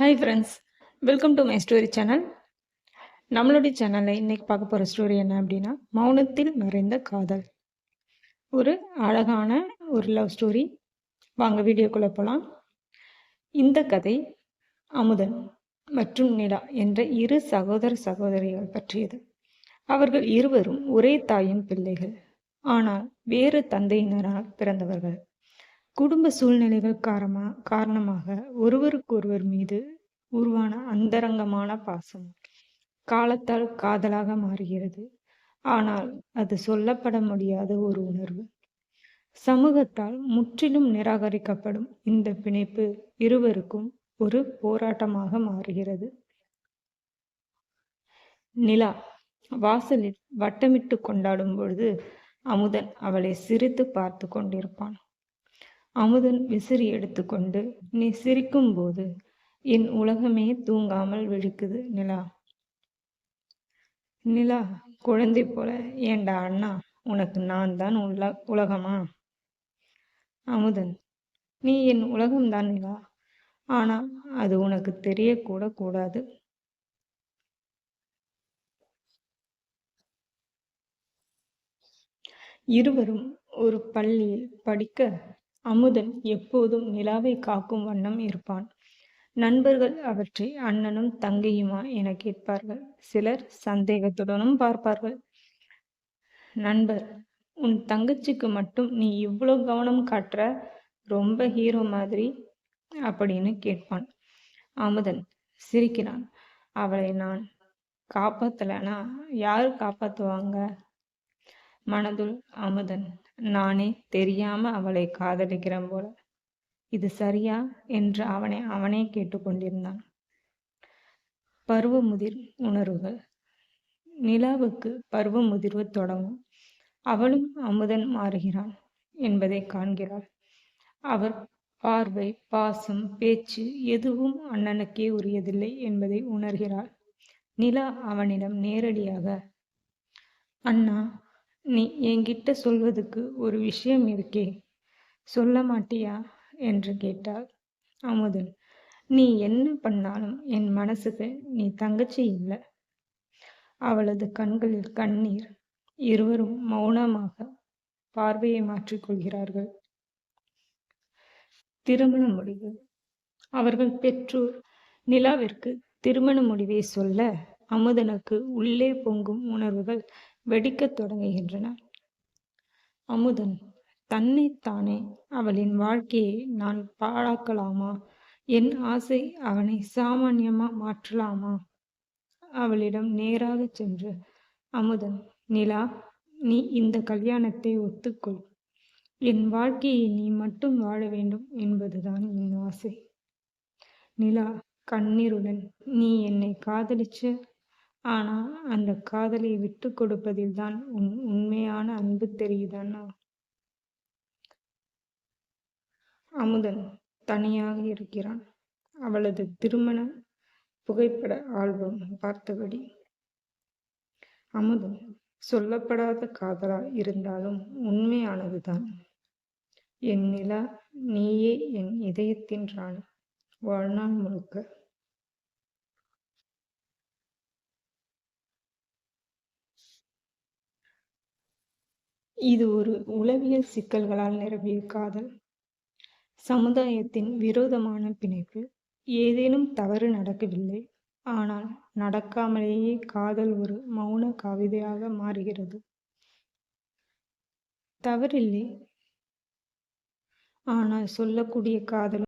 Hi friends welcome to my story channel நம்மளுடைய சேனலில் இன்னைக்கு பார்க்க போகிற ஸ்டோரி என்ன அப்படின்னா மௌனத்தில் மறைந்த காதல். ஒரு அழகான ஒரு லவ் ஸ்டோரி வாங்க வீடியோக்குள்ளே போகலாம் இந்த கதை அமுதன் மற்றும் நிலா என்ற இரு சகோதர சகோதரிகள் பற்றியது. அவர்கள் இருவரும் ஒரே தாயின் பிள்ளைகள். ஆனால் வேறு தந்தையினரால் பிறந்தவர்கள். குடும்ப சூழ்நிலைகள் காரமா காரணமாக ஒருவருக்கொருவர் மீது உருவான அந்தரங்கமான பாசம் காலத்தால் காதலாக மாறுகிறது. ஆனால் அது சொல்லப்பட முடியாத ஒரு உணர்வு. சமூகத்தால் முற்றிலும் நிராகரிக்கப்படும் இந்த பிணைப்பு இருவருக்கும் ஒரு போராட்டமாக மாறுகிறது. நிலா வாசலில் வட்டமிட்டு கொண்டாடும் பொழுது அமுதன் அவளை சிரித்து பார்த்து கொண்டிருப்பான். அமுதன் விசிறி எடுத்துக்கொண்டு நீ சிரிக்கும் போது என் உலகமே தூங்காமல் விழிக்குது நிலா. நிலா குழந்தை போல ஏண்டா அண்ணா உனக்கு நான் தான் உல உலகமா? அமுதன் நீ என் உலகம்தான் நிலா. ஆனா அது உனக்கு தெரியக்கூட கூடாது. இருவரும் ஒரு பள்ளியில் படிக்க அமுதன் எப்போதும் நிலாவை காக்கும் வண்ணம் இருப்பான். நண்பர்கள் அவற்றை அண்ணனும் தங்கையுமா என கேட்பார்கள். சிலர் சந்தேகத்துடனும் பார்ப்பார்கள். நண்பர் உன் தங்கச்சிக்கு மட்டும் நீ இவ்வளோ கவனம் காட்டுற? ரொம்ப ஹீரோ மாதிரி அப்படின்னு கேட்பான். அமுதன் சிரிக்கிறான். அவளை நான் காப்பாத்தலைன்னா யார் காப்பாத்துவாங்க? மனதுள் அமுதன். நானே தெரியாம அவளை காதலிக்கிறேன் போல. இது சரியா? என்று அவனை அவனே கேட்டுக்கொண்டிருந்தான் பருவ முதிர் உணர்வுகள். நிலாவுக்கு பருவ முதிர்வு தொடங்கும். அவளும் அமுதன் மாறுகிறான் என்பதை காண்கிறாள். அவர் பார்வை பாசம் பேச்சு எதுவும் அண்ணனுக்கே உரியதில்லை என்பதை உணர்கிறாள். நிலா அவனிடம் நேரடியாக அண்ணா நீ என்கிட்ட சொல்வதுக்கு ஒரு விஷயம் இருக்கே. சொல்ல மாட்டியா? என்று கேட்டாள். அமுதன் நீ என்ன பண்ணாலும் என் மனசுக்கு நீ தங்கச்சி இல்லை. அவளது கண்களில் கண்ணீர் இருவரும் மௌனமாக பார்வையை மாற்றிக்கொள்கிறார்கள் திருமண முடிவு. அவர்கள் பெற்றோர் நிலாவிற்கு திருமண முடிவை சொல்ல அமுதனுக்கு உள்ளே பொங்கும் உணர்வுகள் வெடிக்கத் தொடங்குகின்றன. அமுதன் தன்னைத்தானே அவளின் வாழ்க்கையை நான் பாழாக்கலாமா? என் ஆசை அவனை சாமான்யமா மாற்றலாமா? அவளிடம் நேராக சென்று அமுதன் நிலா நீ இந்த கல்யாணத்தை ஒத்துக்கொள். என் வாழ்க்கையை நீ மட்டும் வாழ வேண்டும் என்பதுதான் என் ஆசை. நிலா கண்ணீருடன் நீ என்னை காதலிச்ச ஆனா அந்த காதலை விட்டு கொடுப்பதில் தான் உன் உண்மையான அன்பு தெரியுதானா? அமுதன் தனியாக இருக்கிறான். அவளது திருமண புகைப்பட ஆல்பம் பார்த்தபடி அமுதன் சொல்லப்படாத காதலா இருந்தாலும் உண்மையானதுதான். என் நிலா நீயே என் இதயத்தின் ராணி. வாழ்நாள் முழுக்க இது ஒரு உளவியல் சிக்கல்களால் நிரம்பிய காதல். சமுதாயத்தின் விரோதமான பிணைப்பு. ஏதேனும் தவறு நடக்கவில்லை. ஆனால் நடக்காமலேயே காதல் ஒரு மௌன கவிதையாக மாறுகிறது. தவறில்லை. ஆனால் சொல்லக்கூடிய காதல்